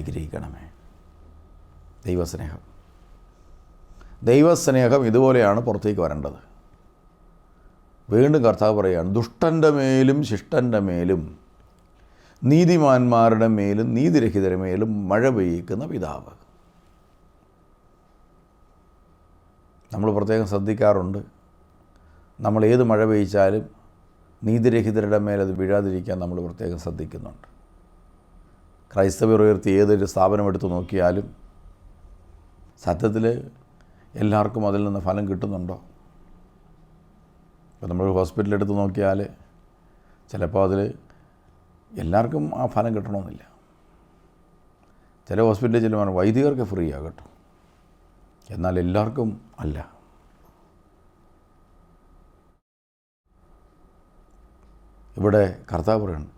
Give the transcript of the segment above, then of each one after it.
അനുഗ്രഹിക്കണമേ. ദൈവസ്നേഹം. ദൈവസ്നേഹം ഇതുപോലെയാണ് പുറത്തേക്ക് വരേണ്ടത്. വീണ്ടും കർത്താവ് പറയുകയാണ് ദുഷ്ടന്റെ മേലും ശിഷ്ടന്റെ മേലും നീതിമാന്മാരുടെ മേലും നീതിരഹിതരുടെ മേലും മഴ പെയ്യിക്കുന്ന പിതാവ്. നമ്മൾ പ്രത്യേകം ശ്രദ്ധിക്കാറുണ്ട് നമ്മൾ ഏത് മഴ പെയ്ച്ചാലും നീതിരഹിതരുടെ മേലത് വീഴാതിരിക്കാൻ നമ്മൾ പ്രത്യേകം ശ്രദ്ധിക്കുന്നുണ്ട്. ക്രൈസ്തവർ ഉയർത്തി ഏതൊരു സ്ഥാപനം എടുത്തു നോക്കിയാലും സത്യത്തിൽ എല്ലാവർക്കും അതിൽ നിന്ന് ഫലം കിട്ടുന്നുണ്ടോ? ഇപ്പോൾ നമ്മൾ ഹോസ്പിറ്റൽ എടുത്ത് നോക്കിയാൽ ചിലപ്പോൾ അതിൽ എല്ലാവർക്കും ആ ഫലം കിട്ടണമെന്നില്ല. ചില ഹോസ്പിറ്റലിൽ ചെല്ലുമ്പോൾ വൈദികർക്ക് ഫ്രീ ആ കേട്ടോ. എന്നാൽ എല്ലാവർക്കും അല്ല. ഇവിടെ കർത്താവ് പറയണം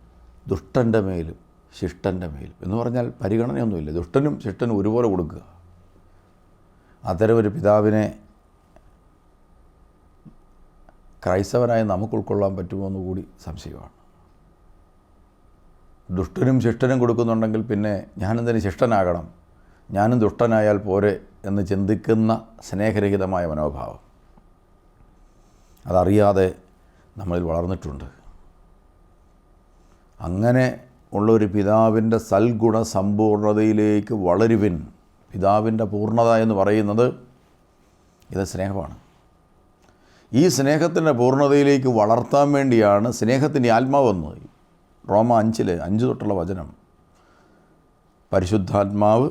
ദുഷ്ടന്റെ മേലും ശിഷ്ടന്റെ മേൽ. എന്ന് പറഞ്ഞാൽ പരിഗണനയൊന്നുമില്ല. ദുഷ്ടനും ശിഷ്ടനും ഒരുപോലെ കൊടുക്കുക. അത്തരം ഒരു പിതാവിനെ ക്രൈസ്തവനായി നമുക്ക് ഉൾക്കൊള്ളാൻ പറ്റുമോ എന്ന് കൂടി സംശയമാണ്. ദുഷ്ടനും ശിഷ്ടനും കൊടുക്കുന്നുണ്ടെങ്കിൽ പിന്നെ ഞാനെന്തിന് ശിഷ്ടനാകണം? ഞാനും ദുഷ്ടനായാൽ പോരെ എന്ന് ചിന്തിക്കുന്ന സ്നേഹരഹിതമായ മനോഭാവം. അതറിയാതെ നമ്മളിൽ വളർന്നിട്ടുണ്ട്. അങ്ങനെ ഉള്ളൊരു പിതാവിന്റെ സൽഗുണ സമ്പൂർണതയിലേക്ക് വളരുവിൻ. പിതാവിന്റെ പൂർണത എന്ന് പറയുന്നത് ഇത് സ്നേഹമാണ്. ഈ സ്നേഹത്തിന്റെ പൂർണതയിലേക്ക് വളർത്താൻ വേണ്ടിയാണ് സ്നേഹത്തിന്റെ ആത്മാവ് വന്നത്. റോമ അഞ്ചിൽ അഞ്ച് തൊട്ടുള്ള വചനം. പരിശുദ്ധാത്മാവ്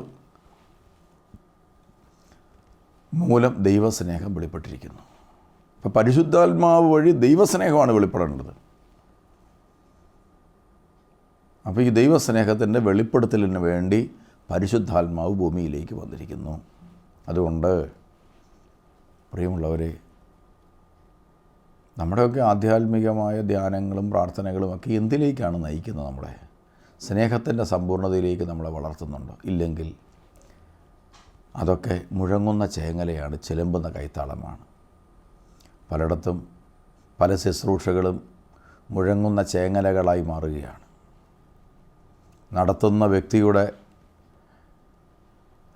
മൂലം ദൈവസ്നേഹം വെളിപ്പെട്ടിരിക്കുന്നു. അപ്പോൾ പരിശുദ്ധാത്മാവ് വഴി ദൈവസ്നേഹമാണ് വെളിപ്പെടേണ്ടത്. അപ്പോൾ ഈ ദൈവസ്നേഹത്തിന്റെ വെളിപ്പെടുത്തലിന് വേണ്ടി പരിശുദ്ധാത്മാവ് ഭൂമിയിലേക്ക് വന്നിരിക്കുന്നു. അതുകൊണ്ട് പ്രിയമുള്ളവരെ നമ്മുടെയൊക്കെ ആധ്യാത്മികമായ ധ്യാനങ്ങളും പ്രാർത്ഥനകളും ഒക്കെ എന്തിലേക്കാണ് നയിക്കുന്നത് നമ്മളെ? സ്നേഹത്തിന്റെ സമ്പൂർണതയിലേക്ക് നമ്മളെ വളർത്തുന്നുണ്ട്? ഇല്ലെങ്കിൽ അതൊക്കെ മുഴങ്ങുന്ന ചേങ്ങലയാണ് ചിലമ്പുന്ന കൈത്താളമാണ്. പലയിടത്തും പല ശുശ്രൂഷകളും മുഴങ്ങുന്ന ചേങ്ങലകളായി മാറുകയാണ്. നടത്തുന്ന വ്യക്തിയുടെ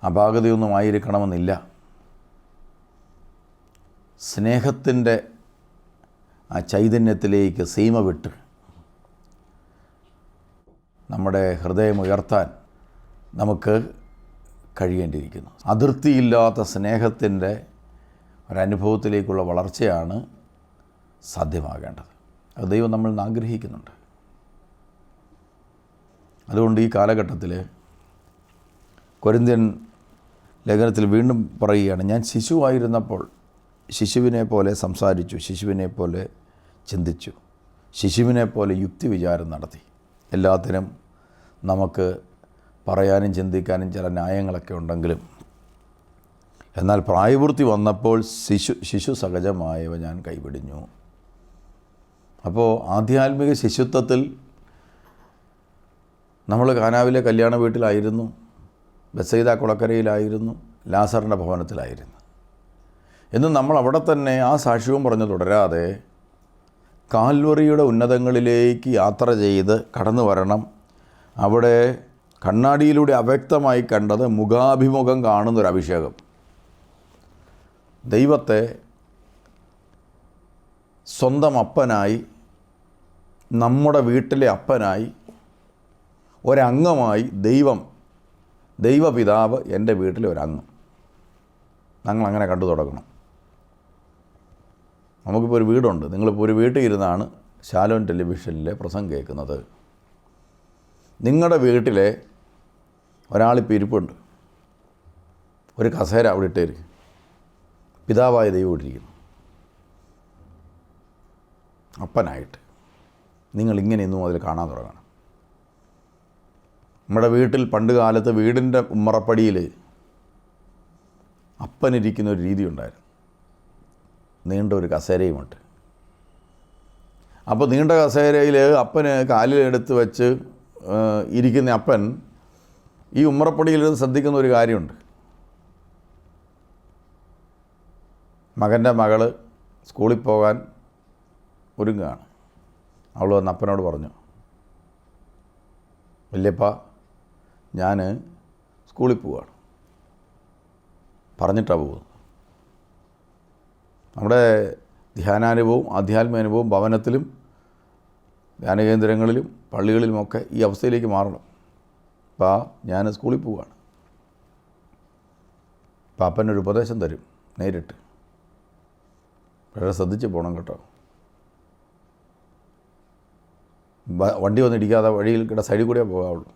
അപാകതയൊന്നും ആയിരിക്കണമെന്നില്ല. സ്നേഹത്തിന്റെ ആ ചൈതന്യത്തിലേക്ക് സീമ വിട്ട് നമ്മുടെ ഹൃദയം ഉയർത്താൻ നമുക്ക് കഴിയേണ്ടിയിരിക്കുന്നു. അതിർത്തിയില്ലാത്ത സ്നേഹത്തിന്റെ ഒരനുഭവത്തിലേക്കുള്ള വളർച്ചയാണ് സാധ്യമാകേണ്ടത്. അത് ദൈവം നമ്മൾ ആഗ്രഹിക്കുന്നുണ്ട്. അതുകൊണ്ട് ഈ കാലഘട്ടത്തിൽ കൊരിന്ത്യൻ ലേഖനത്തിൽ വീണ്ടും പറയുകയാണ് ഞാൻ ശിശുവായിരുന്നപ്പോൾ ശിശുവിനെ പോലെ സംസാരിച്ചു ശിശുവിനെ പോലെ ചിന്തിച്ചു ശിശുവിനെ പോലെ യുക്തി വിചാരം നടത്തി. എല്ലാത്തിനും നമുക്ക് പറയാനും ചിന്തിക്കാനും ചില ന്യായങ്ങളൊക്കെ ഉണ്ടെങ്കിലും എന്നാൽ പ്രായപൂർത്തി വന്നപ്പോൾ ശിശു ശിശു സഹജമായവ ഞാൻ കൈപിടിഞ്ഞു. അപ്പോൾ ആധ്യാത്മിക ശിശുത്വത്തിൽ നമ്മൾ കാനാവിലെ കല്യാണ വീട്ടിലായിരുന്നു ബസൈദ കുളക്കരയിലായിരുന്നു ലാസറിന്റെ ഭവനത്തിലായിരുന്നു. എന്ന് നമ്മൾ അവിടെ തന്നെ ആ സാക്ഷ്യവും പറഞ്ഞു തുടരാതെ കാൽവറിയുടെ ഉന്നതങ്ങളിലേക്ക് യാത്ര ചെയ്ത് കടന്നു വരണം. അവിടെ കണ്ണാടിയിലൂടെ അവ്യക്തമായി കണ്ടത് മുഖാഭിമുഖം കാണുന്നൊരു അഭിഷേകം. ദൈവത്തെ സ്വന്തം അപ്പനായി നമ്മുടെ വീട്ടിലെ അപ്പനായി ഒരംഗമായി ദൈവം ദൈവപിതാവ് എന്റെ വീട്ടിലെ ഒരംഗം. ഞങ്ങൾ അങ്ങനെ കണ്ടു തുടങ്ങണം. നമുക്കിപ്പോൾ ഒരു വീടുണ്ട്. നിങ്ങളിപ്പോൾ ഒരു വീട്ടിൽ ഇരുന്നാണ് ശാലോൻ ടെലിവിഷനിലെ പ്രസംഗം കേൾക്കുന്നത്. നിങ്ങളുടെ വീട്ടിലെ ഒരാളിപ്പോൾ ഇരിപ്പുണ്ട്. ഒരു കസേര അവിടെ ഇട്ടേര്. പിതാവായ ദൈവം ഇട്ടിരിക്കുന്നു അപ്പനായിട്ട്. നിങ്ങൾ ഇങ്ങനെ ഇന്നും അതിൽ കാണാൻ തുടങ്ങണം. നമ്മുടെ വീട്ടിൽ പണ്ട് കാലത്ത് വീടിന്റെ ഉമ്മറപ്പടിയിൽ അപ്പനിരിക്കുന്ന ഒരു രീതി ഉണ്ടായിരുന്നു. നീണ്ട ഒരു കസേരയുമുണ്ട്. അപ്പോൾ നീണ്ട കസേരയിൽ അപ്പന് കാലിലെടുത്ത് വെച്ച് ഇരിക്കുന്ന അപ്പൻ ഈ ഉമ്മറപ്പടിയിലിരുന്ന് ശ്രദ്ധിക്കുന്ന ഒരു കാര്യമുണ്ട്. മകന്റെ മകൾ സ്കൂളിൽ പോകാൻ ഒരുങ്ങുകയാണ്. അവൾ വന്ന് അപ്പനോട് പറഞ്ഞു വല്യപ്പ ഞാൻ സ്കൂളിൽ പോവാണ്. പറഞ്ഞിട്ടാണ് പോകുന്നത് നമ്മുടെ ധ്യാനാനുഭവവും ആധ്യാത്മിക ഭവനത്തിലും ധ്യാനകേന്ദ്രങ്ങളിലും പള്ളികളിലുമൊക്കെ ഈ അവസ്ഥയിലേക്ക് മാറണം. അപ്പോൾ ഞാൻ സ്കൂളിൽ പോവുകയാണ് പാപ്പനൊരു ഉപദേശം തരും നേരിട്ട്. വളരെ ശ്രദ്ധിച്ച് പോകണം കേട്ടോ. വണ്ടി വന്നിടിക്കാതെ വഴിയിൽ കിട സൈഡിൽ കൂടെ പോകാവുള്ളൂ.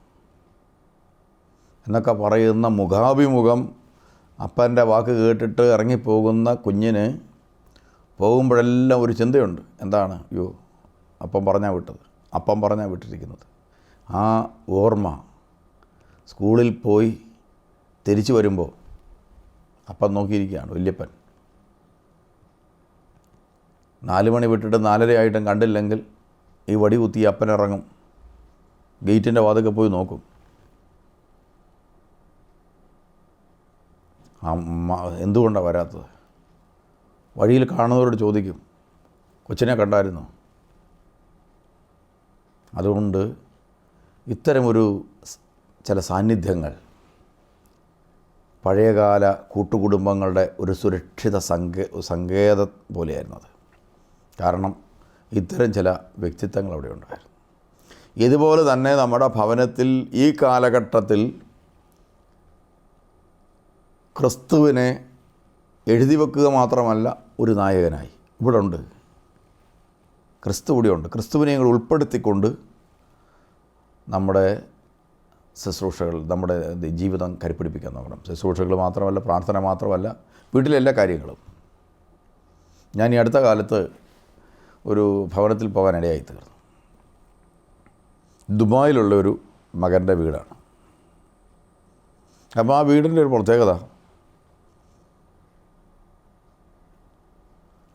എന്നൊക്കെ പറയുന്ന മുഖാഭിമുഖം അപ്പന്റെ വാക്ക് കേട്ടിട്ട് ഇറങ്ങിപ്പോകുന്ന കുഞ്ഞിന് പോകുമ്പോഴെല്ലാം ഒരു ചിന്തയുണ്ട്. എന്താണ്? അയ്യോ അപ്പം പറഞ്ഞാൽ വിട്ടത്. അപ്പം പറഞ്ഞാൽ വിട്ടിരിക്കുന്നത്. ആ ഓർമ്മ സ്കൂളിൽ പോയി തിരിച്ചു വരുമ്പോൾ അപ്പം നോക്കിയിരിക്കുകയാണ് വല്യപ്പൻ. നാല് മണി വിട്ടിട്ട് നാലരയായിട്ടും കണ്ടില്ലെങ്കിൽ ഈ വടി കുത്തി അപ്പനിറങ്ങും ഗേറ്റിന്റെ വാതൊക്കെ പോയി നോക്കും. എന്തുകൊണ്ടാണ് വരാത്തത്? വഴിയിൽ കാണുന്നവരോട് ചോദിക്കും. കൊച്ചിനെ കണ്ടായിരുന്നു? അതുകൊണ്ട് ഇത്തരമൊരു ചില സാന്നിധ്യങ്ങൾ പഴയകാല കൂട്ടുകുടുംബങ്ങളുടെ ഒരു സുരക്ഷിത സങ്കേ സങ്കേതം പോലെയായിരുന്നു അത്. കാരണം ഇത്തരം ചില വ്യക്തിത്വങ്ങൾ അവിടെ ഉണ്ടായിരുന്നു. ഇതുപോലെ തന്നെ നമ്മുടെ ഭവനത്തിൽ ഈ കാലഘട്ടത്തിൽ ക്രിസ്തുവിനെ എഴുതി വെക്കുക മാത്രമല്ല ഒരു നായകനായി. ഇവിടെ ഉണ്ട് ക്രിസ്തു ഉണ്ട് ക്രിസ്തുവിനെ ഞങ്ങൾ ഉൾപ്പെടുത്തിക്കൊണ്ട് നമ്മുടെ ശുശ്രൂഷകൾ നമ്മുടെ ജീവിതം കരുപ്പിടിപ്പിക്കാൻ നോക്കണം. ശുശ്രൂഷകൾ മാത്രമല്ല പ്രാർത്ഥന മാത്രമല്ല വീട്ടിലെ എല്ലാ കാര്യങ്ങളും. ഞാൻ ഈ അടുത്ത കാലത്ത് ഒരു ഭവനത്തിൽ പോകാൻ ഇടയായി തീർന്നു. ദുബായിലുള്ള ഒരു മകന്റെ വീടാണ്. അപ്പോൾ ആ വീടിന്റെ ഒരു പ്രത്യേകത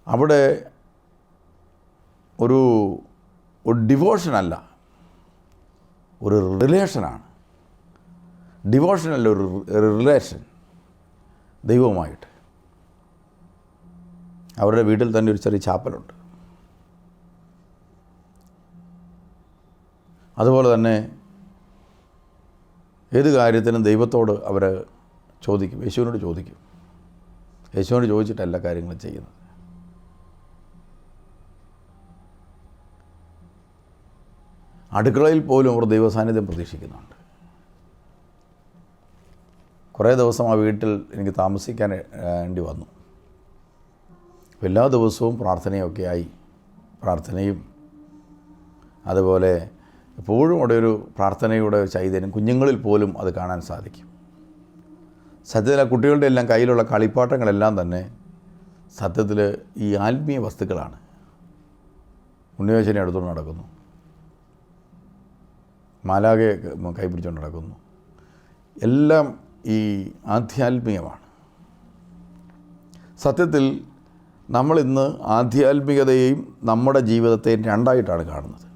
അവിടെ ഒരു ഒരു ഡിവോഷനല്ല ഒരു റിലേഷനാണ്. ഡിവോഷനല്ല ഒരു റിലേഷൻ ദൈവവുമായിട്ട്. അവരുടെ വീട്ടിൽ തന്നെ ഒരു ചെറിയ ചാപ്പലുണ്ട്. അതുപോലെ തന്നെ ഏത് കാര്യത്തിനും ദൈവത്തോട് അവർ ചോദിക്കും യേശുവിനോട് ചോദിക്കും. യേശുവിനോട് ചോദിച്ചിട്ട് എല്ലാ കാര്യങ്ങളും ചെയ്യുന്നത്. അടുക്കളയിൽ പോലും അവർ ദൈവസാന്നിധ്യം പ്രതീക്ഷിക്കുന്നുണ്ട്. കുറേ ദിവസം ആ വീട്ടിൽ എനിക്ക് താമസിക്കാൻ വേണ്ടി വന്നു. എല്ലാ ദിവസവും പ്രാർത്ഥനയൊക്കെ ആയി. പ്രാർത്ഥനയും അതുപോലെ എപ്പോഴും അവിടെ ഒരു പ്രാർത്ഥനയുടെ ചൈതന്യം കുഞ്ഞുങ്ങളിൽ പോലും അത് കാണാൻ സാധിക്കും. സത്യത്തിൽ ആ കുട്ടികളുടെ എല്ലാം കയ്യിലുള്ള കളിപ്പാട്ടങ്ങളെല്ലാം തന്നെ സത്യത്തിൽ ഈ ആത്മീയ വസ്തുക്കളാണ്. ഉണ്ണിയോശനെ എടുത്തുകൊണ്ട് നടക്കുന്നു. മാലാകെ കൈപിടിച്ചുകൊണ്ട് നടക്കുന്നു എല്ലാം ഈ ആധ്യാത്മികമാണ്. സത്യത്തിൽ നമ്മളിന്ന് ആധ്യാത്മികതയെയും നമ്മുടെ ജീവിതത്തെയും രണ്ടായിട്ടാണ് കാണുന്നത്.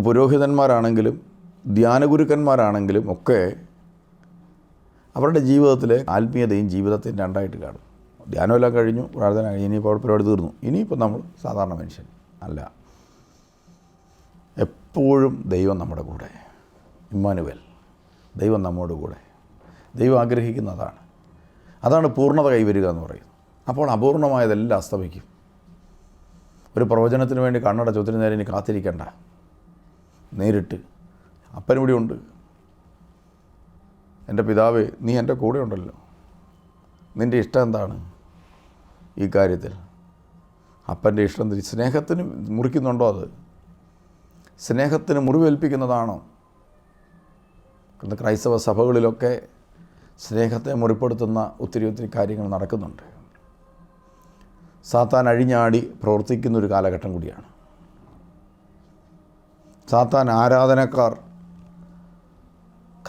പുരോഹിതന്മാരാണെങ്കിലും ധ്യാനഗുരുക്കന്മാരാണെങ്കിലും ഒക്കെ അവരുടെ ജീവിതത്തിലെ ആത്മീയതയും ജീവിതത്തെയും രണ്ടായിട്ട് കാണും. ധ്യാനമെല്ലാം കഴിഞ്ഞു പ്രാർത്ഥന കഴിഞ്ഞു ഇനിയിപ്പോൾ പരിപാടി തീർന്നു. ഇനിയിപ്പോൾ നമ്മൾ സാധാരണ മനുഷ്യൻ അല്ല. എപ്പോഴും ദൈവം നമ്മുടെ കൂടെ. ഇമ്മാനുവൽ ദൈവം നമ്മോട് കൂടെ. ദൈവം ആഗ്രഹിക്കുന്നതാണ്. അതാണ് പൂർണത കൈവരിക എന്ന് പറയുന്നത്. അപ്പോൾ അപൂർണമായതെല്ലാം അസ്തമിക്കും. ഒരു പ്രവചനത്തിന് വേണ്ടി കണ്ണട ചോദ്യം നേരം ഇനി കാത്തിരിക്കണ്ട. നേരിട്ട്. അപ്പനിവിടെ ഉണ്ട് എന്റെ പിതാവ് നീ എന്റെ കൂടെ ഉണ്ടല്ലോ. നിന്റെ ഇഷ്ടം എന്താണ്? ഈ കാര്യത്തിൽ. അപ്പന്റെ ഇഷ്ടം സ്നേഹത്തിന് മുറിക്കുന്നുണ്ടോ അത്? സ്നേഹത്തിന് മുറിവേൽപ്പിക്കുന്നതാണോ? ക്രൈസ്തവ സഭകളിലൊക്കെ സ്നേഹത്തെ മുറിപ്പെടുത്തുന്ന ഒത്തിരി ഒത്തിരി കാര്യങ്ങൾ നടക്കുന്നുണ്ട്. സാത്താൻ അഴിഞ്ഞാടി പ്രവർത്തിക്കുന്ന ഒരു കാലഘട്ടം കൂടിയാണ്. സാത്താൻ ആരാധനക്കാർ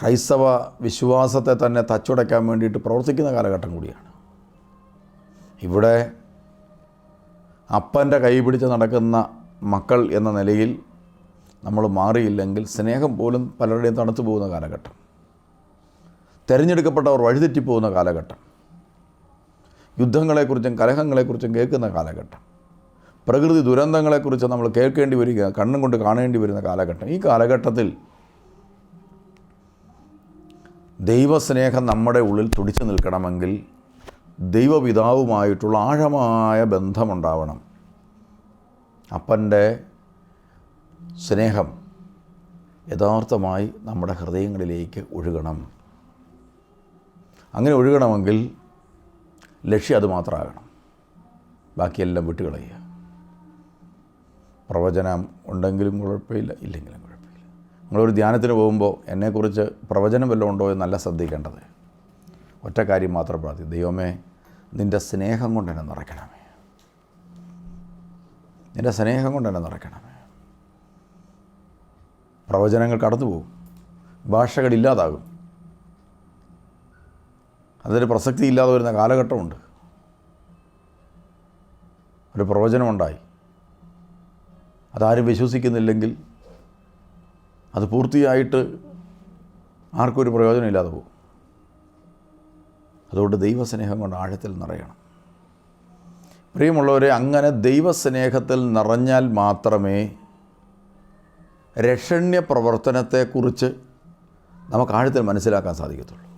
ക്രൈസ്തവ വിശ്വാസത്തെ തന്നെ തച്ചുടയ്ക്കാൻ വേണ്ടിയിട്ട് പ്രവർത്തിക്കുന്ന കാലഘട്ടം കൂടിയാണ്. ഇവിടെ അപ്പന്റെ കൈ പിടിച്ച് നടക്കുന്ന മക്കൾ എന്ന നിലയിൽ നമ്മൾ മാറിയില്ലെങ്കിൽ സ്നേഹം പോലും പലരുടെയും തണുത്തു പോകുന്ന കാലഘട്ടം. തിരഞ്ഞെടുക്കപ്പെട്ടവർ വഴിതെറ്റിപ്പോകുന്ന കാലഘട്ടം. യുദ്ധങ്ങളെക്കുറിച്ചും കലഹങ്ങളെക്കുറിച്ചും കേൾക്കുന്ന കാലഘട്ടം. പ്രകൃതി ദുരന്തങ്ങളെക്കുറിച്ച് നമ്മൾ കേൾക്കേണ്ടി വരിക കണ്ണും കൊണ്ട് കാണേണ്ടി വരുന്ന കാലഘട്ടം. ഈ കാലഘട്ടത്തിൽ ദൈവസ്നേഹം നമ്മുടെ ഉള്ളിൽ തുടിച്ചു നിൽക്കണമെങ്കിൽ ദൈവപിതാവുമായിട്ടുള്ള ആഴമായ ബന്ധമുണ്ടാവണം. അപ്പന്റെ സ്നേഹം യഥാർത്ഥമായി നമ്മുടെ ഹൃദയങ്ങളിലേക്ക് ഒഴുകണം. അങ്ങനെ ഒഴുകണമെങ്കിൽ ലക്ഷ്യം അത് മാത്രമാകണം. ബാക്കിയെല്ലാം വിട്ടുകളയുക. പ്രവചനം ഉണ്ടെങ്കിലും കുഴപ്പമില്ല ഇല്ലെങ്കിലും കുഴപ്പമില്ല. നിങ്ങളൊരു ധ്യാനത്തിന് പോകുമ്പോൾ എന്നെക്കുറിച്ച് പ്രവചനം വല്ലതും ഉണ്ടോ എന്നല്ല ശ്രദ്ധിക്കേണ്ടത്. ഒറ്റ കാര്യം മാത്രം പ്രാർത്ഥി ദൈവമേ നിന്റെ സ്നേഹം കൊണ്ട് എന്നെ നിറയ്ക്കണമേ. നിന്റെ സ്നേഹം കൊണ്ട് എന്നെ നിറയ്ക്കണമേ. പ്രവചനങ്ങൾ കടന്നുപോകും ഭാഷകളില്ലാതാകും അതൊരു പ്രസക്തി ഇല്ലാതെ വരുന്ന കാലഘട്ടമുണ്ട്. ഒരു പ്രവചനമുണ്ടായി. അതാരും വിശ്വസിക്കുന്നില്ലെങ്കിൽ അത് പൂർത്തിയായിട്ട് ആർക്കും ഒരു പ്രയോജനമില്ലാതെ പോകും. അതുകൊണ്ട് ദൈവസ്നേഹം കൊണ്ട് ആഴത്തിൽ നിറയണം. പ്രിയമുള്ളവരെ അങ്ങനെ ദൈവസ്നേഹത്തിൽ നിറഞ്ഞാൽ മാത്രമേ രക്ഷണ്യ പ്രവർത്തനത്തെക്കുറിച്ച് നമുക്ക് ആഴത്തിൽ മനസ്സിലാക്കാൻ സാധിക്കത്തുള്ളൂ.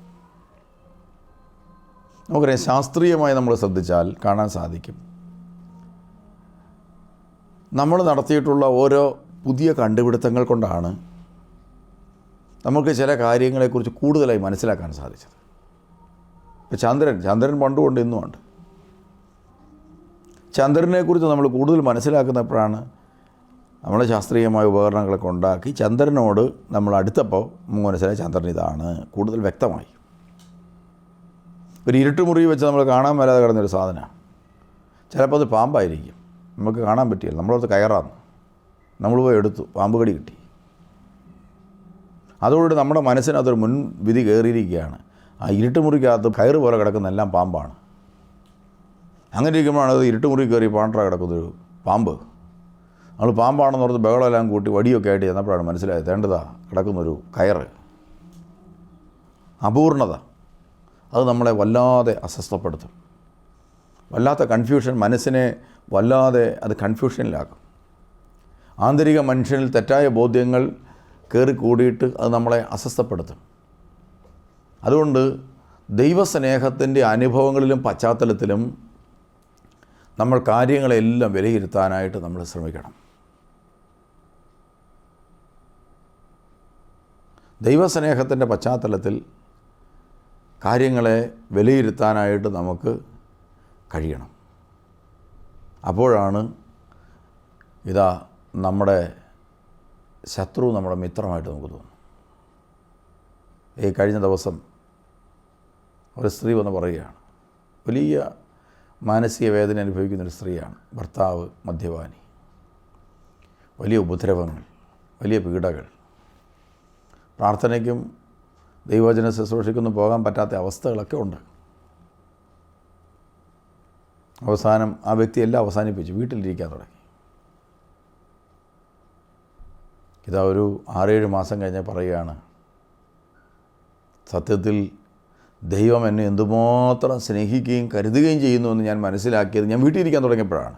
നമുക്കറിയാം ശാസ്ത്രീയമായി നമ്മൾ ശ്രദ്ധിച്ചാൽ കാണാൻ സാധിക്കും. നമ്മൾ നടത്തിയിട്ടുള്ള ഓരോ പുതിയ കണ്ടുപിടുത്തങ്ങൾ കൊണ്ടാണ് നമുക്ക് ചില കാര്യങ്ങളെക്കുറിച്ച് കൂടുതലായി മനസ്സിലാക്കാൻ സാധിച്ചത്. ഇപ്പോൾ ചന്ദ്രൻ ചന്ദ്രൻ പണ്ടുകൊണ്ട് ഇന്നുമുണ്ട്. ചന്ദ്രനെക്കുറിച്ച് നമ്മൾ കൂടുതൽ മനസ്സിലാക്കുന്നപ്പോഴാണ് നമ്മൾ ശാസ്ത്രീയമായ ഉപകരണങ്ങളൊക്കെ ഉണ്ടാക്കി ചന്ദ്രനോട് നമ്മൾ അടുത്തപ്പോൾ മനസ്സിലായി ചന്ദ്രൻ ഇതാണ് കൂടുതൽ വ്യക്തമായി. ഒരു ഇരുട്ട് മുറി വെച്ച് നമ്മൾ കാണാൻ വരാതെ കിടന്നൊരു സാധനമാണ്. ചിലപ്പോൾ അത് പാമ്പായിരിക്കും. നമുക്ക് കാണാൻ പറ്റിയില്ല നമ്മളടുത്ത് കയറാന്ന് നമ്മൾ പോയി എടുത്തു. പാമ്പ് കടി കിട്ടി. അതോടുകൂടി നമ്മുടെ മനസ്സിനകത്തൊരു മുൻവിധി കയറിയിരിക്കുകയാണ്. ആ ഇരുട്ടുമുറിക്കകത്ത് കയറ് പോലെ കിടക്കുന്ന എല്ലാം പാമ്പാണ്. അങ്ങനെ ഇരിക്കുമ്പോഴാണ് അത് ഇരുട്ടുമുറി കയറി പാണ്ട്ര കിടക്കുന്നൊരു പാമ്പ്. നമ്മൾ പാമ്പാണെന്ന് ഓർത്ത് ബഹളമെല്ലാം കൂട്ടി വടിയൊക്കെ ആയിട്ട് ചെന്നപ്പോഴാണ് മനസ്സിലായത് തേണ്ടതാ കിടക്കുന്നൊരു കയറ്. അപൂർണത. അത് നമ്മളെ വല്ലാതെ അസ്വസ്ഥപ്പെടുത്തും. വല്ലാത്ത കൺഫ്യൂഷൻ മനസ്സിനെ വല്ലാതെ അത് കൺഫ്യൂഷനിലാക്കും ആന്തരിക മനുഷ്യനിൽ തെറ്റായ ബോധ്യങ്ങൾ കയറി കൂടിയിട്ട് അത് നമ്മളെ അസ്വസ്ഥപ്പെടുത്തും. അതുകൊണ്ട് ദൈവസ്നേഹത്തിന്റെ അനുഭവങ്ങളിലും പശ്ചാത്തലത്തിലും നമ്മൾ കാര്യങ്ങളെല്ലാം വിലയിരുത്താനായിട്ട് നമ്മൾ ശ്രമിക്കണം. ദൈവസ്നേഹത്തിന്റെ പശ്ചാത്തലത്തിൽ കാര്യങ്ങളെ വിലയിരുത്താനായിട്ട് നമുക്ക് കഴിയണം. അപ്പോഴാണ് ഇതാ നമ്മുടെ ശത്രു നമ്മുടെ മിത്രമായിട്ട് നമുക്ക് തോന്നും ഈ കഴിഞ്ഞ ദിവസം ഒരു സ്ത്രീ വന്ന് പറയുകയാണ്. വലിയ മാനസിക വേദന അനുഭവിക്കുന്ന ഒരു സ്ത്രീയാണ്. ഭർത്താവ് മദ്യപാനി. വലിയ ഉപദ്രവങ്ങൾ വലിയ പീഡകൾ. പ്രാർത്ഥനയ്ക്കും ദൈവവചന ശുശ്രൂഷയ്ക്കൊന്നും പോകാൻ പറ്റാത്ത അവസ്ഥകളൊക്കെ ഉണ്ട്. അവസാനം ആ വ്യക്തി എല്ലാം അവസാനിപ്പിച്ചു വീട്ടിലിരിക്കാൻ തുടങ്ങി. ഇതാ ഒരു ആറേഴ് മാസം കഴിഞ്ഞ് പറയുകയാണ് സത്യത്തിൽ ദൈവം എന്നെ എന്തുമാത്രം സ്നേഹിക്കുകയും കരുതുകയും ചെയ്യുന്നുവെന്ന് ഞാൻ മനസ്സിലാക്കിയത് ഞാൻ വീട്ടിലിരിക്കാൻ തുടങ്ങിയപ്പോഴാണ്.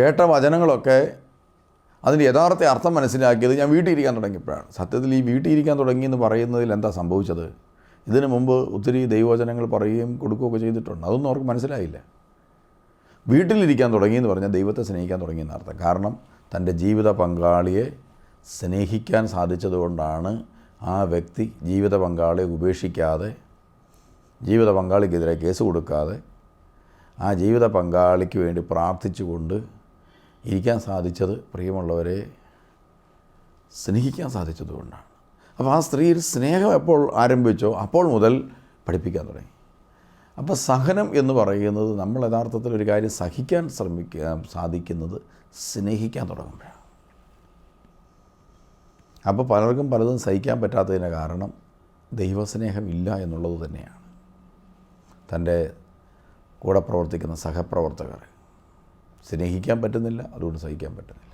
കേട്ട വചനങ്ങളൊക്കെ അതിന്റെ യഥാർത്ഥ അർത്ഥം മനസ്സിലാക്കിയത് ഞാൻ വീട്ടിലിരിക്കാൻ തുടങ്ങിയപ്പോഴാണ്. സത്യത്തിൽ ഈ വീട്ടിലിരിക്കാൻ തുടങ്ങി എന്ന് പറയുന്നതിൽ എന്താ സംഭവിച്ചത്? ഇതിനു മുമ്പ് ഒത്തിരി ദൈവവചനങ്ങൾ പറയുകയും കൊടുക്കുകയൊക്കെ ചെയ്തിട്ടുണ്ട്. അതൊന്നും അവർക്ക് മനസ്സിലായില്ല. വീട്ടിലിരിക്കാൻ തുടങ്ങി എന്ന് പറഞ്ഞാൽ ദൈവത്തെ സ്നേഹിക്കാൻ തുടങ്ങി എന്നർത്ഥം കാരണം തന്റെ ജീവിത പങ്കാളിയെ സ്നേഹിക്കാൻ സാധിച്ചതുകൊണ്ടാണ് ആ വ്യക്തി ജീവിത പങ്കാളിയെ ഉപേക്ഷിക്കാതെ ജീവിത പങ്കാളിക്കെതിരെ കേസ് കൊടുക്കാതെ ആ ജീവിത പങ്കാളിക്ക് വേണ്ടി പ്രാർത്ഥിച്ചുകൊണ്ട് ഇരിക്കാൻ സാധിച്ചത് പ്രിയമുള്ളവരെ സ്നേഹിക്കാൻ സാധിച്ചതുകൊണ്ടാണ് അപ്പോൾ ആ സ്ത്രീയിൽ സ്നേഹം എപ്പോൾ ആരംഭിച്ചോ അപ്പോൾ മുതൽ പഠിപ്പിക്കാൻ തുടങ്ങി. അപ്പോൾ സഹനം എന്ന് പറയുന്നത് നമ്മൾ യഥാർത്ഥത്തിൽ ഒരു കാര്യം സഹിക്കാൻ ശ്രമിക്കുക സാധിക്കുന്നത് സ്നേഹിക്കാൻ തുടങ്ങുമ്പോഴാണ്. അപ്പോൾ പലർക്കും പലതും സഹിക്കാൻ പറ്റാത്തതിന് കാരണം ദൈവസ്നേഹം ഇല്ല എന്നുള്ളത് തന്നെയാണ്. തന്റെ കൂടെ പ്രവർത്തിക്കുന്ന സഹപ്രവർത്തകർ സ്നേഹിക്കാൻ പറ്റുന്നില്ല അതുകൊണ്ട് സഹിക്കാൻ പറ്റുന്നില്ല.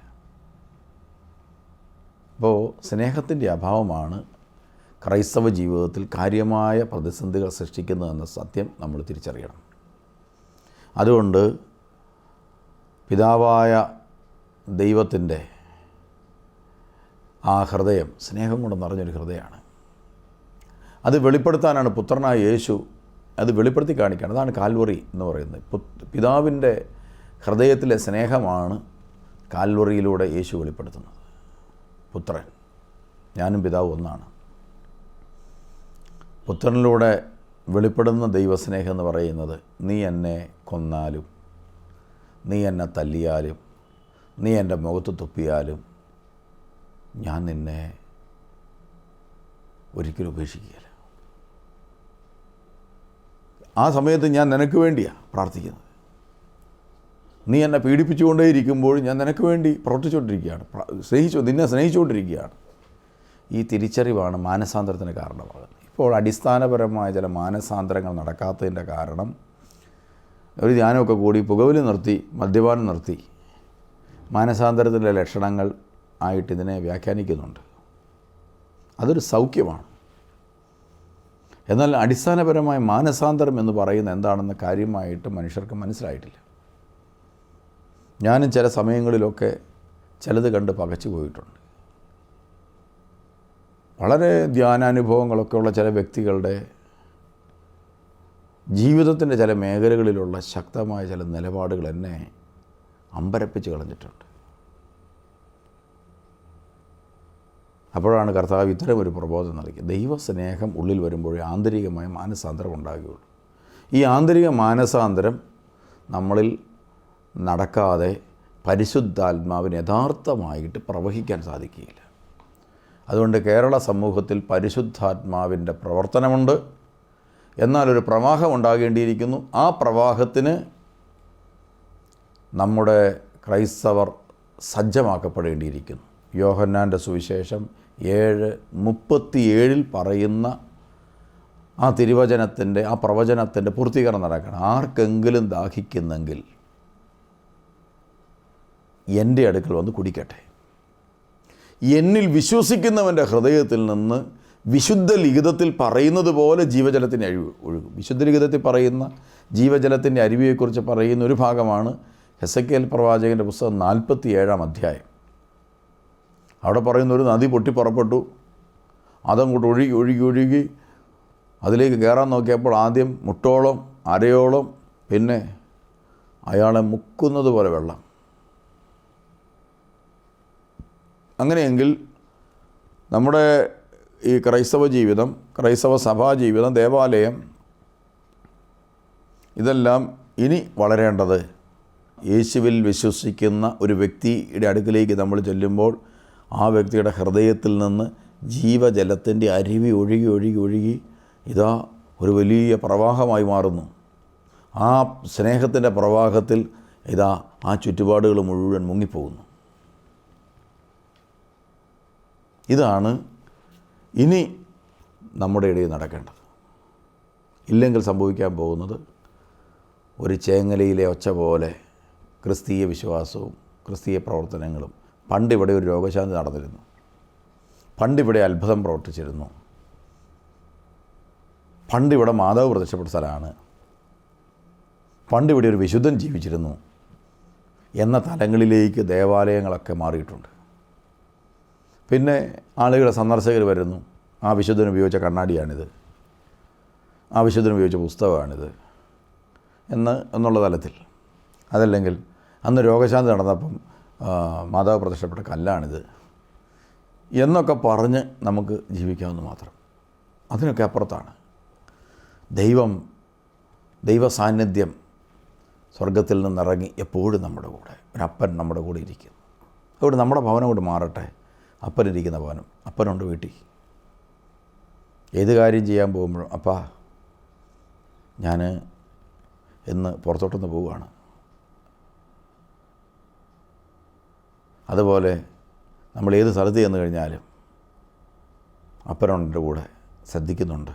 അപ്പോൾ സ്നേഹത്തിന്റെ അഭാവമാണ് ക്രൈസ്തവ ജീവിതത്തിൽ കാര്യമായ പ്രതിസന്ധികൾ സൃഷ്ടിക്കുന്നതെന്ന സത്യം നമ്മൾ തിരിച്ചറിയണം. അതുകൊണ്ട് പിതാവായ ദൈവത്തിന്റെ ആ ഹൃദയം സ്നേഹം കൊണ്ട് നിറഞ്ഞൊരു ഹൃദയമാണ്. അത് വെളിപ്പെടുത്താനാണ് പുത്രനായ യേശു അത് വെളിപ്പെടുത്തി കാണിക്കുകയാണ്. അതാണ് കാൽവറി എന്ന് പറയുന്നത്. പുത്- പിതാവിന്റെ ഹൃദയത്തിലെ സ്നേഹമാണ് കാൽവറിയിലൂടെ യേശു വെളിപ്പെടുത്തുന്നത്. പുത്രൻ ഞാനും പിതാവ് ഒന്നാണ്. പുത്രനിലൂടെ വെളിപ്പെടുന്ന ദൈവസ്നേഹം എന്ന് പറയുന്നത് നീ എന്നെ കൊന്നാലും നീ എന്നെ തല്ലിയാലും നീ എന്റെ മുഖത്ത് തുപ്പിയാലും ഞാൻ നിന്നെ ഒരിക്കലും ഉപേക്ഷിക്കുകയില്ല. ആ സമയത്ത് ഞാൻ നിനക്ക് വേണ്ടിയാണ് പ്രാർത്ഥിക്കുന്നത്. നീ എന്നെ പീഡിപ്പിച്ചുകൊണ്ടേയിരിക്കുമ്പോൾ ഞാൻ നിനക്ക് വേണ്ടി പ്രവർത്തിച്ചുകൊണ്ടിരിക്കുകയാണ് സ്നേഹിച്ചു നിന്നെ സ്നേഹിച്ചുകൊണ്ടിരിക്കുകയാണ്. ഈ തിരിച്ചറിവാണ് മാനസാന്തരത്തിന് കാരണമാകുന്നത്. ഇപ്പോൾ അടിസ്ഥാനപരമായ ചില മാനസാന്തരങ്ങൾ നടക്കാത്തതിന്റെ കാരണം ഒരു ധ്യാനമൊക്കെ കൂടി പുകവലി നിർത്തി മദ്യപാനം നിർത്തി മാനസാന്തരത്തിന്റെ ലക്ഷണങ്ങൾ ആയിട്ട് ഇതിനെ വ്യാഖ്യാനിക്കുന്നുണ്ട്. അതൊരു സൗഖ്യമാണ്. എന്നാൽ അടിസ്ഥാനപരമായ മാനസാന്തരം എന്ന് പറയുന്ന എന്താണെന്ന് കാര്യമായിട്ട് മനുഷ്യർക്ക് മനസ്സിലായിട്ടില്ല. ഞാനും ചില സമയങ്ങളിലൊക്കെ ചിലത് കണ്ട് പകച്ചു പോയിട്ടുണ്ട്. വളരെ ധ്യാനാനുഭവങ്ങളൊക്കെ ഉള്ള ചില വ്യക്തികളുടെ ജീവിതത്തിന്റെ ചില മേഖലകളിലുള്ള ശക്തമായ ചില നിലപാടുകൾ എന്നെ അമ്പരപ്പിച്ച് കളഞ്ഞിട്ടുണ്ട്. അപ്പോഴാണ് കർത്താവ് ഇത്തരം ഒരു പ്രബോധനം നൽകി. ദൈവസ്നേഹം ഉള്ളിൽ വരുമ്പോഴേ ആന്തരികമായ മാനസാന്തരം ഉണ്ടാകുകയുള്ളൂ. ഈ ആന്തരിക മാനസാന്തരം നമ്മളിൽ നടക്കാതെ പരിശുദ്ധാത്മാവിന് യഥാർത്ഥമായിട്ട് പ്രവഹിക്കാൻ സാധിക്കുകയില്ല. അതുകൊണ്ട് കേരള സമൂഹത്തിൽ പരിശുദ്ധാത്മാവിന്റെ പ്രവർത്തനമുണ്ട്. എന്നാലൊരു പ്രവാഹം ഉണ്ടാകേണ്ടിയിരിക്കുന്നു. ആ പ്രവാഹത്തിന് നമ്മുടെ ക്രൈസ്തവർ സജ്ജമാക്കപ്പെടേണ്ടിയിരിക്കുന്നു. യോഹന്നാന്റെ സുവിശേഷം ഏഴ് മുപ്പത്തിയേഴിൽ പറയുന്ന ആ തിരുവചനത്തിന്റെ ആ പ്രവചനത്തിന്റെ പൂർത്തീകരണം നടക്കണം. ആർക്കെങ്കിലും ദാഹിക്കുന്നെങ്കിൽ എന്റെ അടുക്കൽ വന്ന് കുടിക്കട്ടെ. എന്നിൽ വിശ്വസിക്കുന്നവന്റെ ഹൃദയത്തിൽ നിന്ന് വിശുദ്ധ ലിഖിതത്തിൽ പറയുന്നത് പോലെ ജീവജലത്തിന്റെ അഴിവ് ഒഴുകും. വിശുദ്ധ ലിഖിതത്തിൽ പറയുന്ന ജീവജലത്തിന്റെ അരുവിയെക്കുറിച്ച് പറയുന്ന ഒരു ഭാഗമാണ് ഹെസക്കേൽ പ്രവാചകന്റെ പുസ്തകം നാൽപ്പത്തി ഏഴാം അധ്യായം. അവിടെ പറയുന്ന ഒരു നദി പൊട്ടി പുറപ്പെട്ടു. അതങ്ങോട്ട് ഒഴുകി ഒഴുകി ഒഴുകി അതിലേക്ക് കയറാൻ നോക്കിയപ്പോൾ ആദ്യം മുട്ടോളം അരയോളം പിന്നെ അയാളെ മുക്കുന്നത് പോലെ വെള്ളം. അങ്ങനെയെങ്കിൽ നമ്മുടെ ഈ ക്രൈസ്തവ ജീവിതം ക്രൈസ്തവ സഭാ ജീവിതം ദേവാലയം ഇതെല്ലാം ഇനി വളരേണ്ടത് യേശുവിൽ വിശ്വസിക്കുന്ന ഒരു വ്യക്തിയുടെ അടുക്കിലേക്ക് നമ്മൾ ചെല്ലുമ്പോൾ ആ വ്യക്തിയുടെ ഹൃദയത്തിൽ നിന്ന് ജീവജലത്തിന്റെ അരുവി ഒഴുകി ഒഴുകി ഒഴുകി ഇതാ ഒരു വലിയ പ്രവാഹമായി മാറുന്നു. ആ സ്നേഹത്തിന്റെ പ്രവാഹത്തിൽ ഇതാ ആ ചുറ്റുപാടുകൾ മുഴുവൻ മുങ്ങിപ്പോകുന്നു. ഇതാണ് ഇനി നമ്മുടെ ഇടയിൽ നടക്കേണ്ടത്. ഇല്ലെങ്കിൽ സംഭവിക്കാൻ പോകുന്നത് ഒരു ചേങ്ങലയിലെ ഒച്ച പോലെ ക്രിസ്തീയ വിശ്വാസവും ക്രിസ്തീയ പ്രവർത്തനങ്ങളും പണ്ടിവിടെ ഒരു രോഗശാന്തി നടന്നിരുന്നു. പണ്ടിവിടെ അത്ഭുതം പ്രവർത്തിച്ചിരുന്നു. പണ്ടിവിടെ മാതാവ് പ്രത്യക്ഷപ്പെട്ട സ്ഥലമാണ്. പണ്ടിവിടെ ഒരു വിശുദ്ധൻ ജീവിച്ചിരുന്നു. എന്ന തലങ്ങളിലേക്ക് ദേവാലയങ്ങളൊക്കെ മാറിയിട്ടുണ്ട്. പിന്നെ ആളുകളെ സന്ദർശകർ വരുന്നു. ആ വിശുദ്ധന് ഉപയോഗിച്ച കണ്ണാടിയാണിത്. ആ വിശുദ്ധന് ഉപയോഗിച്ച പുസ്തകമാണിത്. എന്ന് എന്നുള്ള തലത്തിൽ. അതല്ലെങ്കിൽ അന്ന് രോഗശാന്തി നടന്നപ്പം മാതാവ് പ്രത്യക്ഷപ്പെട്ട കല്ലാണിത്. എന്നൊക്കെ പറഞ്ഞ് നമുക്ക് ജീവിക്കാവുന്ന മാത്രം. അതിനൊക്കെ അപ്പുറത്താണ്. ദൈവം ദൈവ സാന്നിധ്യം സ്വർഗത്തിൽ നിന്നിറങ്ങി എപ്പോഴും നമ്മുടെ കൂടെ. ഒരപ്പൻ നമ്മുടെ കൂടെ ഇരിക്കുന്നു അതുകൊണ്ട് നമ്മുടെ ഭവനം കൊണ്ട് മാറട്ടെ. അപ്പനിരിക്കുന്ന ഭവനം അപ്പനുണ്ട് വീട്ടിൽ. ഏത് കാര്യം ചെയ്യാൻ പോകുമ്പോഴും അപ്പാ ഞാൻ ഇന്ന് പുറത്തോട്ടൊന്ന് പോവുകയാണ്. അതുപോലെ നമ്മൾ ഏത് സ്ഥലത്ത് ചെന്ന് കഴിഞ്ഞാലും അപ്പനുണ്ട് കൂടെ ശ്രദ്ധിക്കുന്നുണ്ട്.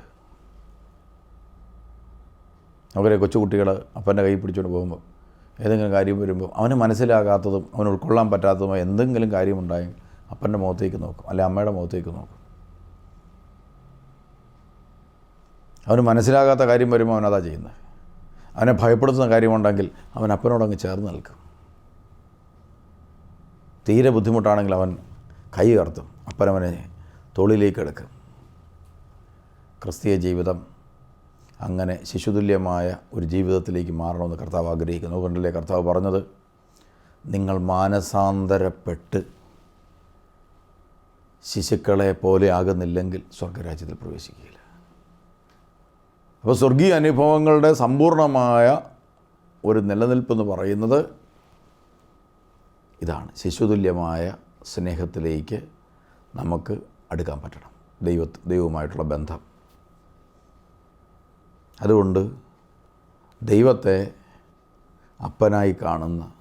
നമുക്കറിയാം കൊച്ചുകുട്ടികൾ അപ്പന്റെ കൈ പിടിച്ചുകൊണ്ട് പോകുമ്പോൾ ഏതെങ്കിലും കാര്യം വരുമ്പോൾ അവന് മനസ്സിലാകാത്തതും അവന് ഉൾക്കൊള്ളാൻ പറ്റാത്തതുമായ എന്തെങ്കിലും കാര്യമുണ്ടായി അപ്പന്റെ മുഖത്തേക്ക് നോക്കും. അല്ലെ അമ്മയുടെ മുഖത്തേക്ക് നോക്കും. അവന് മനസ്സിലാകാത്ത കാര്യം വരുമ്പോൾ അവനതാ ചെയ്യുന്നത് അവനെ ഭയപ്പെടുത്തുന്ന കാര്യമുണ്ടെങ്കിൽ അവൻ അപ്പനോടങ്ങ് ചേർന്ന് നിൽക്കും. തീരെ ബുദ്ധിമുട്ടാണെങ്കിൽ അവൻ കൈ ഉയർത്തും. അപ്പനവനെ തൊഴിലേക്ക് എടുക്കും. ക്രിസ്തീയ ജീവിതം അങ്ങനെ ശിശുതുല്യമായ ഒരു ജീവിതത്തിലേക്ക് മാറണമെന്ന് കർത്താവ് ആഗ്രഹിക്കുന്നു. കണ്ടല്ലേ കർത്താവ് പറഞ്ഞത് നിങ്ങൾ മാനസാന്തരപ്പെട്ട് ശിശുക്കളെ പോലെ ആകുന്നില്ലെങ്കിൽ സ്വർഗരാജ്യത്തിൽ പ്രവേശിക്കുകയില്ല. അപ്പോൾ സ്വർഗീയ അനുഭവങ്ങളുടെ സമ്പൂർണമായ ഒരു നിലനിൽപ്പ് എന്ന് പറയുന്നത് ഇതാണ്. ശിശുതുല്യമായ സ്നേഹത്തിലേക്ക് നമുക്ക് അടുക്കാൻ പറ്റണം. ദൈവ ദൈവവുമായിട്ടുള്ള ബന്ധം. അതുകൊണ്ട് ദൈവത്തെ അപ്പനായി കാണുന്ന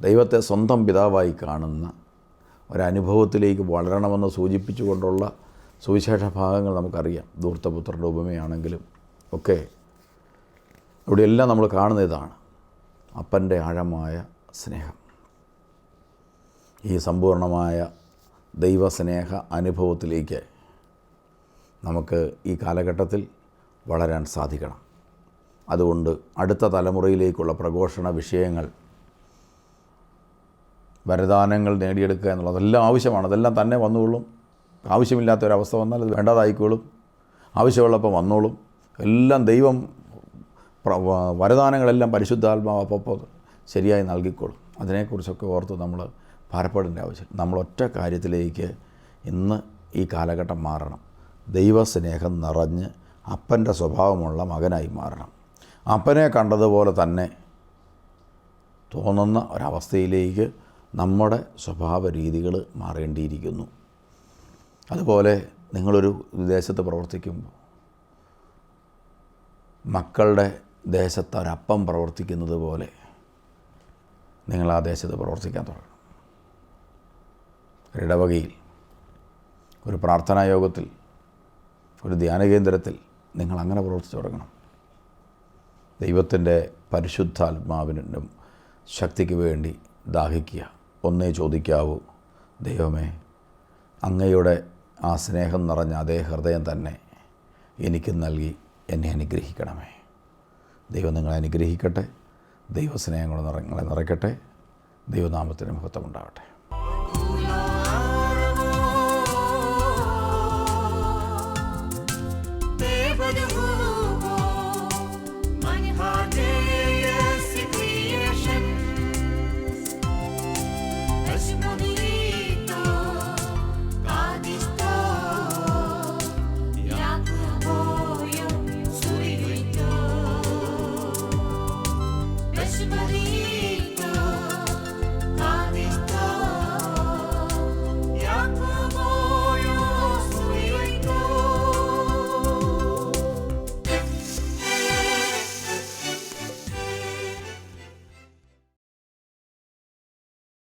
ദൈവത്തെ സ്വന്തം പിതാവായി കാണുന്ന ഒരനുഭവത്തിലേക്ക് വളരണമെന്ന് സൂചിപ്പിച്ചുകൊണ്ടുള്ള സുവിശേഷ ഭാഗങ്ങൾ നമുക്കറിയാം. ധൂർത്തപുത്രന്റെ ഉപമയാണെങ്കിലും ഒക്കെ ഇവിടെയെല്ലാം നമ്മൾ കാണുന്ന ഇതാണ്. അപ്പന്റെ ആഴമായ സ്നേഹം. ഈ സമ്പൂർണമായ ദൈവസ്നേഹ അനുഭവത്തിലേക്ക് നമുക്ക് ഈ കാലഘട്ടത്തിൽ വളരാൻ സാധിക്കണം. അതുകൊണ്ട് അടുത്ത തലമുറയിലേക്കുള്ള പ്രഘോഷണ വിഷയങ്ങൾ വരദാനങ്ങൾ നേടിയെടുക്കുക എന്നുള്ളത് അതെല്ലാം ആവശ്യമാണ്. അതെല്ലാം തന്നെ വന്നുകൊള്ളും. ആവശ്യമില്ലാത്ത ഒരവസ്ഥ വന്നാൽ അത് വേണ്ടാതായിക്കോളും. ആവശ്യമുള്ളപ്പോൾ വന്നോളും. എല്ലാം ദൈവം വരദാനങ്ങളെല്ലാം പരിശുദ്ധാത്മാവ് അപ്പോൾ ശരിയായി നൽകിക്കോളും. അതിനെക്കുറിച്ചൊക്കെ ഓർത്ത് നമ്മൾ ഭാരപ്പെടേണ്ട ആവശ്യം നമ്മൾ ഒറ്റ കാര്യത്തിലേക്ക് ഇന്ന് ഈ കാലഘട്ടം മാറണം. ദൈവസ്നേഹം നിറഞ്ഞ് അപ്പന്റെ സ്വഭാവമുള്ള മകനായി മാറണം. അപ്പനെ കണ്ടതുപോലെ തന്നെ തോന്നുന്ന ഒരവസ്ഥയിലേക്ക് നമ്മുടെ സ്വഭാവ രീതികൾ മാറേണ്ടിയിരിക്കുന്നു. അതുപോലെ നിങ്ങളൊരു വിദേശത്ത് പ്രവർത്തിക്കുമ്പോൾ മക്കളുടെ ദേശത്ത് ഒരപ്പം പ്രവർത്തിക്കുന്നത് പോലെ നിങ്ങൾ ആ ദേശത്ത് പ്രവർത്തിക്കാൻ തുടങ്ങണം. ഒരിടവകയിൽ ഒരു പ്രാർത്ഥനാ യോഗത്തിൽ ഒരു ധ്യാന കേന്ദ്രത്തിൽ നിങ്ങൾ അങ്ങനെ പ്രവർത്തിച്ചു തുടങ്ങണം. ദൈവത്തിന്റെ പരിശുദ്ധാത്മാവിനും ശക്തിക്ക് വേണ്ടി ദാഹിക്കുക. ഒന്നേ ചോദിക്കാവൂ. ദൈവമേ അങ്ങയുടെ ആ സ്നേഹം നിറഞ്ഞ അതേ ഹൃദയം തന്നെ എനിക്ക് നൽകി എന്നെ അനുഗ്രഹിക്കണമേ. ദൈവം നിങ്ങളെ അനുഗ്രഹിക്കട്ടെ. ദൈവസ്നേഹം കൊണ്ട് നിറ നിങ്ങളെ നിറയ്ക്കട്ടെ. ദൈവനാമത്തിന് മഹത്വമുണ്ടാകട്ടെ